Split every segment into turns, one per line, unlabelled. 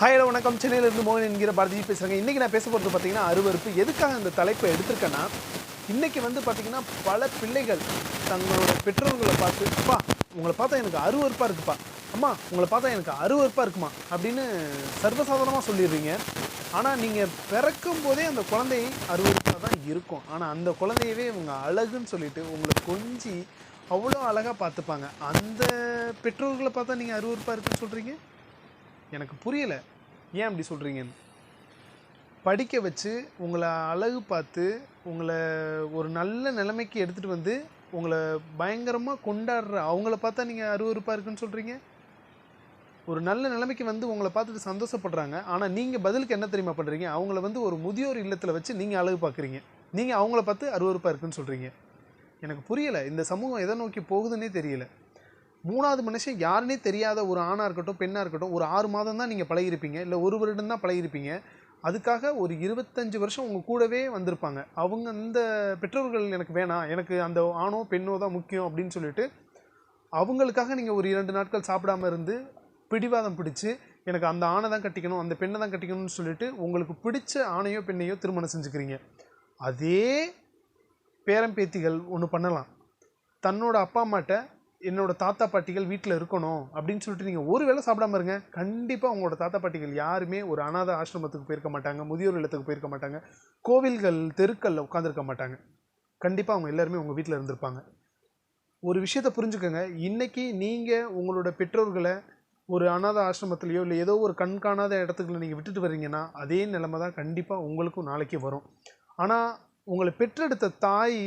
Hi hello வணக்கம். சென்னையிலிருந்து மோகன் என்கிற பாரதி பேசுகிறாங்க இன்றைக்கி நான் பேச போகிறது பார்த்தீங்கன்னா அருவறுப்பு எதுக்காக இந்த தலைப்பை எடுத்திருக்கேன்னா இன்றைக்கி வந்து பார்த்திங்கன்னா பல பிள்ளைகள் தங்களோட பெற்றோர்களை பார்த்து அப்பா உங்களை பார்த்தா எனக்கு அருவறுப்பாக இருக்குப்பா. அம்மா உங்களை பார்த்தா எனக்கு அருவருப்பாக இருக்குமா? அப்படின்னு சர்வசாதாரணமாக சொல்லிடுறீங்க. ஆனால் நீங்கள் பிறக்கும் போதே அந்த குழந்தை அருவருப்பாக தான் இருக்கும். ஆனால் அந்த குழந்தையவே இவங்க அழகுன்னு சொல்லிட்டு உங்களை கொஞ்சி அவ்வளோ அழகாக பார்த்துப்பாங்க. அந்த பெற்றோர்களை பார்த்தா நீங்கள் அருவருப்பாக இருக்குன்னு சொல்கிறீங்க எனக்கு புரியலை. ஏன் அப்படி சொல்கிறீங்கன்னு படிக்க வச்சு உங்களை அழகு பார்த்து உங்களை ஒரு நல்ல நிலைமைக்கு எடுத்துகிட்டு வந்து உங்களை பயங்கரமாக கொண்டாடுற அவங்கள பார்த்தா நீங்கள் அருவருப்பாக இருக்குன்னு சொல்கிறீங்க ஒரு நல்ல நிலைமைக்கு வந்து உங்களை பார்த்துட்டு சந்தோஷப்படுறாங்க. ஆனால் நீங்கள் பதிலுக்கு என்ன தெரியுமா பண்ணுறீங்க அவங்கள வந்து ஒரு முதியோர் இல்லத்தில் வச்சு நீங்கள் அழகு பார்க்குறீங்க. நீங்கள் அவங்கள பார்த்து அருவருப்பாக இருக்குன்னு சொல்கிறீங்க எனக்கு புரியலை. இந்த சமூகம் எதை நோக்கி போகுதுன்னே தெரியல. மூணாவது மனுஷன் யாருன்னே தெரியாத ஒரு ஆணாக இருக்கட்டும் பெண்ணாக இருக்கட்டும் ஒரு ஆறு மாதம் தான் நீங்கள் பழகிருப்பீங்க இல்லை ஒரு வருடம் தான் பழகிருப்பீங்க அதுக்காக ஒரு இருபத்தஞ்சு வருஷம் உங்கள் கூடவே வந்திருப்பாங்க. அவங்க அந்த பெற்றோர்கள் எனக்கு வேணாம் எனக்கு அந்த ஆணோ பெண்ணோ தான் முக்கியம் அப்படின்னு சொல்லிட்டு அவங்களுக்காக நீங்கள் ஒரு இரண்டு நாட்கள் சாப்பிடாம இருந்து பிடிவாதம் பிடிச்சி எனக்கு அந்த ஆணை தான் கட்டிக்கணும் அந்த பெண்ணை தான் கட்டிக்கணும்னு சொல்லிட்டு உங்களுக்கு பிடிச்ச ஆணையோ பெண்ணையோ திருமணம் செஞ்சுக்கிறீங்க. அதே பேரம்பேத்திகள் ஒன்று பண்ணலாம். தன்னோட அப்பா அம்மாட்ட என்னோட தாத்தா பாட்டிகள் வீட்டில் இருக்கணும் அப்படின்னு சொல்லிட்டு நீங்கள் ஒரு வேளை சாப்பிடாம இருங்க. கண்டிப்பாக உங்களோட தாத்தா பாட்டிகள் யாருமே ஒரு அனாதை ஆசிரமத்துக்கு போயிருக்க மாட்டாங்க முதியோர் இல்லத்துக்கு போயிருக்க மாட்டாங்க கோவில்கள் தெருக்களில் உட்காந்துருக்க மாட்டாங்க. கண்டிப்பாக அவங்க எல்லாருமே உங்கள் வீட்டில் இருந்திருப்பாங்க. ஒரு விஷயத்தை புரிஞ்சுக்கோங்க. இன்னைக்கு நீங்கள் உங்களோட பெற்றோர்களை ஒரு அனாத ஆசிரமத்துலேயோ இல்லை ஏதோ ஒரு கண்காணாத இடத்துக்குள்ள நீங்கள் விட்டுட்டு வர்றீங்கன்னா அதே நிலமை தான் கண்டிப்பாக உங்களுக்கும் நாளைக்கு வரும். ஆனால் உங்களை பெற்றெடுத்த தாய்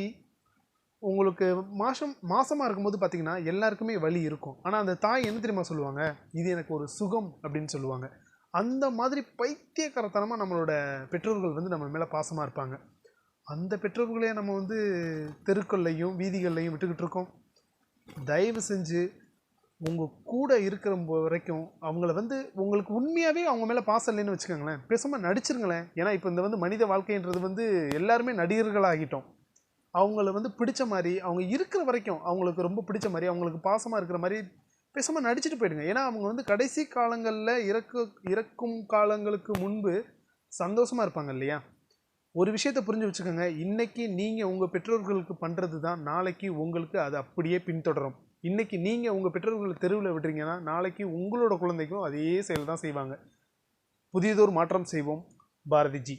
உங்களுக்கு மாதம் மாசமாக இருக்கும்போது பார்த்தீங்கன்னா எல்லாருக்குமே வலி இருக்கும். ஆனால் அந்த தாய் என்ன தெரியுமா சொல்லுவாங்க? இது எனக்கு ஒரு சுகம் அப்படின்னு சொல்லுவாங்க. அந்த மாதிரி பைத்தியக்காரத்தனமாக நம்மளோட பெற்றோர்கள் வந்து நம்ம மேலே பாசமாக இருப்பாங்க. அந்த பெற்றோர்களே நம்ம வந்து தெருக்கள்லையும் வீதிகள்லையும் விட்டுக்கிட்டு இருக்கோம். தயவு செஞ்சு உங்கள் கூட இருக்கிற வரைக்கும் அவங்கள வந்து உங்களுக்கு உண்மையாகவே அவங்க மேலே பாசம் இல்லைன்னு வச்சுக்கோங்களேன். பேசாமல் நடிச்சிருங்களேன். ஏன்னா இப்போ இந்த வந்து மனித வாழ்க்கைன்றது வந்து எல்லாருமே நடிகர்களாகிட்டோம். அவங்கள வந்து பிடிச்ச மாதிரி அவங்க இருக்கிற வரைக்கும் அவங்களுக்கு ரொம்ப பிடிச்ச மாதிரி அவங்களுக்கு பாசமாக இருக்கிற மாதிரி பேசாமல் நடிச்சுட்டு போயிடுங்க. ஏன்னா அவங்க வந்து கடைசி காலங்களில் இறக்க இறக்கும் காலங்களுக்கு முன்பு சந்தோஷமாக இருப்பாங்க இல்லையா? ஒரு விஷயத்தை புரிஞ்சு வச்சுக்கோங்க. இன்றைக்கி நீங்கள் உங்கள் பெற்றோர்களுக்கு பண்ணுறது தான். நாளைக்கு உங்களுக்கு அது அப்படியே பின்தொடரும். இன்றைக்கி நீங்கள் உங்கள் பெற்றோர்களை தெருவில் விடுறீங்கன்னா நாளைக்கு உங்களோட குழந்தைக்கும் அதே செயல் தான் செய்வாங்க. புதியதொரு மாற்றம் செய்வோம். பாரதிஜி